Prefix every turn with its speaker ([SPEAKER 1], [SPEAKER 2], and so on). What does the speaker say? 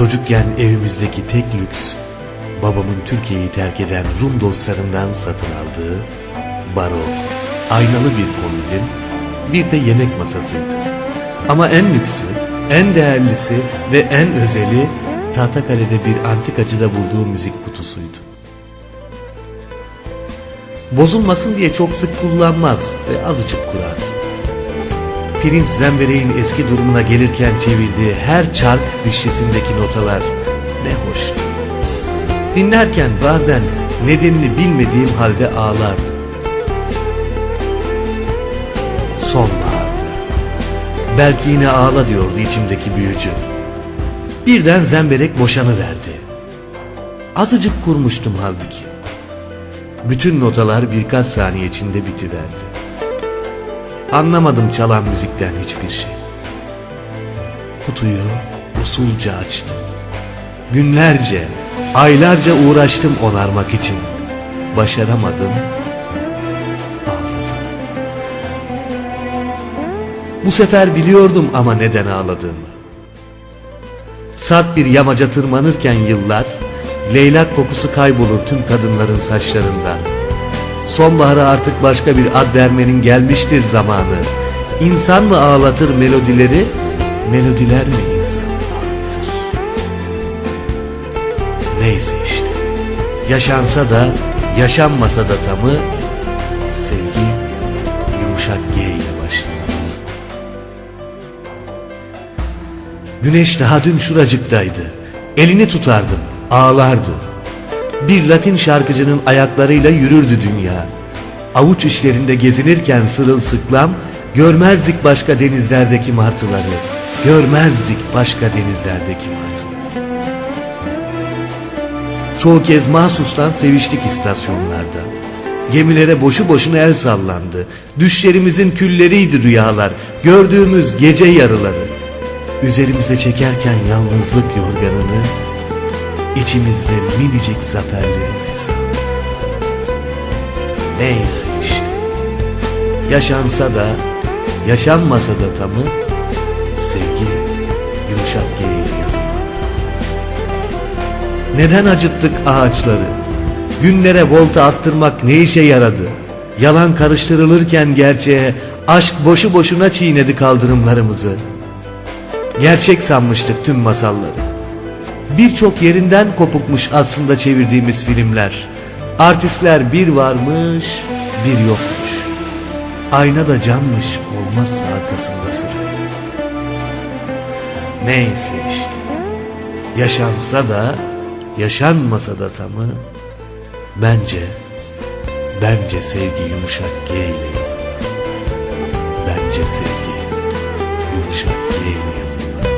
[SPEAKER 1] Çocukken evimizdeki tek lüks babamın Türkiye'yi terk eden Rum dostlarından satın aldığı baro, aynalı bir komodin, bir de yemek masasıydı. Ama en lüksü, en değerlisi ve en özeli Tahtakale'de bir antikacıda bulduğu müzik kutusuydu. Bozulmasın diye çok sık kullanmaz ve azıcık kurardı. Pirinç Zembereğin eski durumuna gelirken çevirdiği her çark dişlisindeki notalar ne hoştu. Dinlerken bazen nedenini bilmediğim halde ağlardım. Sonbahardı. Belki yine ağla diyordu içimdeki büyücü. Birden zemberek boşanıverdi. Azıcık kurmuştum halbuki. Bütün notalar birkaç saniye içinde bitiverdi. Anlamadım çalan müzikten hiçbir şey. Kutuyu usulca açtım. Günlerce, aylarca uğraştım onarmak için. Başaramadım. Ağladım. Bu sefer biliyordum ama neden ağladığımı. Sert bir yamaca tırmanırken yıllar, leylak kokusu kaybolur tüm kadınların saçlarından. Sonbahara artık başka bir ad vermenin gelmiştir zamanı. İnsan mı ağlatır melodileri, melodiler mi insanı ağlatır? Neyse işte. Yaşansa da, yaşanmasa da tamı, sevgi yumuşak G ile başlamalı. Güneş daha dün şuracıktaydı. Elini tutardım, ağlardı. Bir Latin şarkıcının ayaklarıyla yürürdü dünya. Avuç işlerinde gezinirken sırılsıklam, görmezdik başka denizlerdeki martıları. Görmezdik başka denizlerdeki martıları. Çoğu kez mahsustan seviştik istasyonlarda. Gemilere boşu boşuna el sallandı. Düşlerimizin külleriydi rüyalar. Gördüğümüz gece yarıları. Üzerimize çekerken yalnızlık yorganını İçimizde minicik zaferlerin hesabı. Neyse işte. Yaşansa da, yaşanmasa da tamı, sevgi yumuşak G ile yazılmalı. Neden acıttık ağaçları? Günlere volta attırmak ne işe yaradı? Yalan karıştırılırken gerçeğe, aşk boşu boşuna çiğnedi kaldırımlarımızı. Gerçek sanmıştık tüm masalları. Birçok yerinden kopukmuş aslında çevirdiğimiz filmler. Artistler bir varmış, bir yokmuş. Ayna da canmış, olmazsa arkasında sıra. Neyse işte. Yaşansa da, yaşanmasa da tamı, bence, bence sevgi yumuşak G ile yazılır. Bence sevgi yumuşak G ile yazılır.